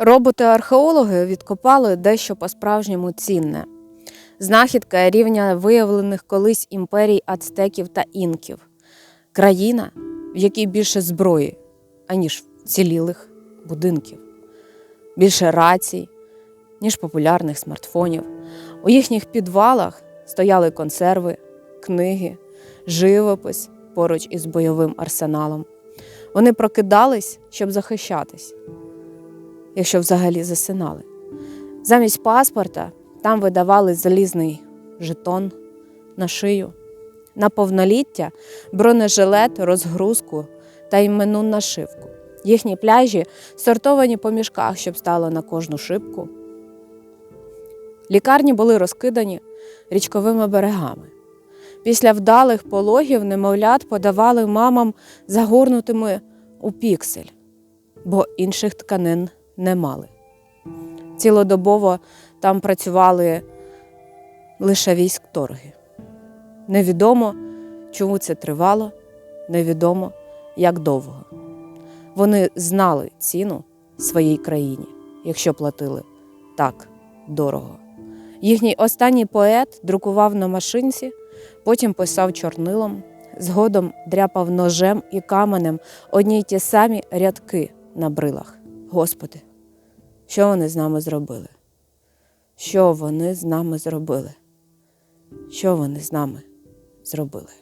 Роботи-археологи відкопали дещо по-справжньому цінне. Знахідка рівня виявлених колись імперій ацтеків та інків. Країна, в якій більше зброї, аніж вцілілих будинків, більше рацій, ніж популярних смартфонів. У їхніх підвалах стояли консерви, книги, живопис поруч із бойовим арсеналом. Вони прокидались, щоб захищатись якщо взагалі засинали. Замість паспорта там видавали залізний жетон на шию, на повноліття, бронежилет, розгрузку та іменну нашивку. Їхні пляжі сортовані по мішках, щоб стало на кожну шибку. Лікарні були розкидані річковими берегами. Після вдалих пологів немовлят подавали мамам загорнутими у піксель, бо інших тканин не мали. Цілодобово там працювали лише військторги. Невідомо, чому це тривало, невідомо, як довго. Вони знали ціну своїй країні, якщо платили так дорого. Їхній останній поет друкував на машинці, потім писав чорнилом, згодом дряпав ножем і каменем одні й ті самі рядки на брилах. Господи, що вони з нами зробили? Що вони з нами зробили? Що вони з нами зробили?